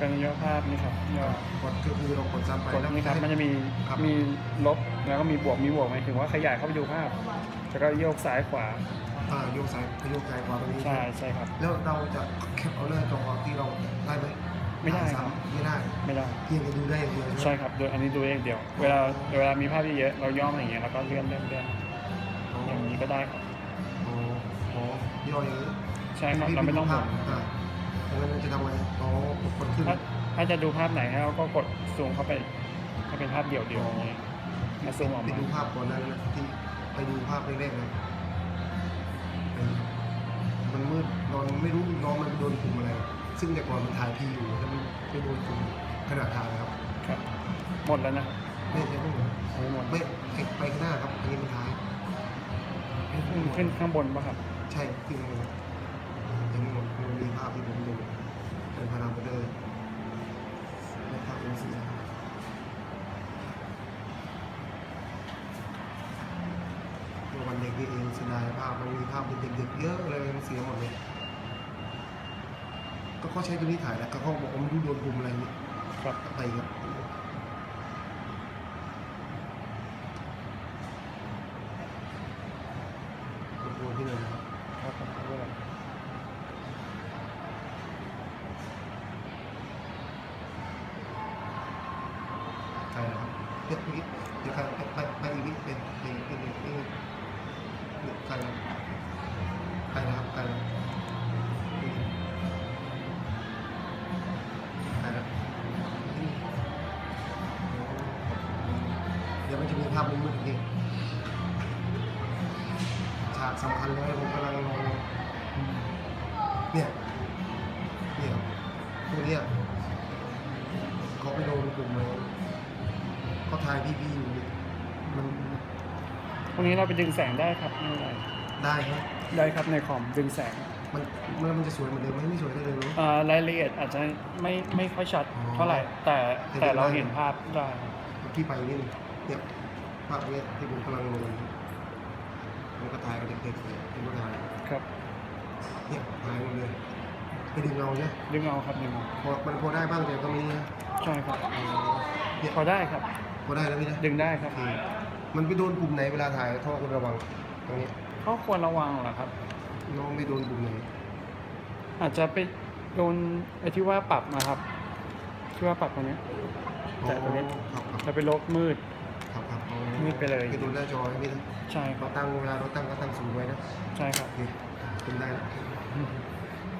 เป็นย่อภาพนี่ครับย่อกดก็คือเรากดซ้ำไปกดแล้วนี่ครับมันจะมีครับ มีลบแล้วก็มีบวกมีบวกหมายถึงว่าขยายเข้าไปดูภาพแล้วก็โยกซ้ายขวาอ่าโยกซ้ายโยกซ้ายขวาตรงนี้ใช่ใช่ครับ แล้วเราจะแคปเอาหน้าจอที่เราได้ไหมไม่ได้ครับซ้ำไม่ได้ไม่ได้เพียงจะดูได้อย่างเดียวใช่ครับโดยอันนี้ดูเองเดียว เวลาเวลามีภาพเยอะๆเราย่อมาอย่างเงี้ยแล้วก็เลื่อนเลื่อนเลื่อนอ๋ออย่างนี้ก็ได้ครับอ๋ออ๋อย่ออย่างนี้ใช่ครับเราไม่ต้องหมุนอ่า แล้วมันจะทำไงอ๋อกดขึ้นถ้าถ้าจะดูภาพไหนให้เราก็กดซูมเข้าไปให้เป็นภาพเดี่ยวๆอย่างเงี้ยมาซูมออกไปมาดูภาพก่อนนั้นนะที่ไปดูภาพแรกๆนะไปมันมืดนอนไม่รู้น้องมันโดนกลุ่มอะไร ซึ่งแต่ก่อนมันถ่ายพีอยู่แล้วมันไปโดนกลุ่มขนาดถ่ายครับครับ หมดแล้วนะครับไม่ใช่ไม่หมดไม่หมดไม่ไปข้างหน้าครับอันนี้มันท้าย ขึ้นขึ้นข้างบนป่ะครับ ใช่ขึ้นมาเลยยังาพที่ผมดูเป็นพารามิเตอร์ในภาพเป็นสีเมื่อวันเด็กนี่เองเสียดายภาพมันมีภาพเป็นเด็กๆเยอะเลยมันเสียหมดเลยก็เขาใช้ตัวนี้ถ่ายแล้วก็เขาบอกว่าไม่รู้โดนกลุ่มอะไรนี่ครับไปครับรบกวนพี่หน่อยนะครับ ครับผมเอาไว้ก่อน ใช่ เดี๋ยวอีกเดี๋ยวไปไปไปอีกนิดเป็นเป็นเป็นเป็นเป็นใกล้แล้วใกล้แล้วครับใกล้แล้วใกล้แล้วเดี๋ยวมันจะมีภาพมืดๆอีกฉากสำคัญเลยผมกำลังรอเนี่ยเนี่ยพวกเนี้ยเขาไปโดนกลุ่มเลย เขาถ่ายพีพีอยู่มันพวกนี้เราไปดึงแสงได้ครับไม่เป็นไรได้ครับ ได้ครับในคอมดึงแสงมันมันมันจะสวยเหมือนเดิมไหมไม่สวยเท่าเดิมเนอะอ่ารายละเอียดอาจจะไม่ไม่ค่อยชัดอ๋อเท่าไหร่แต่แต่แต่เราได้เห็นภาพได้เมื่อกี้ไปนี่เนี่ยภาพเนี้ยที่ผมกำลังลงมันก็ถ่ายกับเด็กๆเนี่ยที่มันถ่ายครับ เนี่ยถ่ายหมดเลยไปดึงเงาใช่ไหมดึงเอาครับดึงเอาพอมันพอได้บ้างแต่ก็มีนะใช่ครับอ๋อเนี่ยพอได้ครับ พอได้แล้วพี่นะดึงได้ครับมันไปโดนกลุ่มไหนเวลาถ่ายท่อคุณระวังตรงนี้เขาควรระวังเหรอครับ น้องไม่โดนกลุ่มไหนอาจจะไปโดนไอ้ที่ว่าปรับนะครับ ที่ว่าปรับตรงนี้แต่ตรงนี้ครับครับจะไปลบมืด ครับครับอ๋อมืดไปเลย ไปโดนหน้าจอใช่ไหมนะใช่คเรารับตั้งเวลาเราตั้งก็ตั้งสูงไว้นะใช่ครับโอเคเป็นได้แล้ว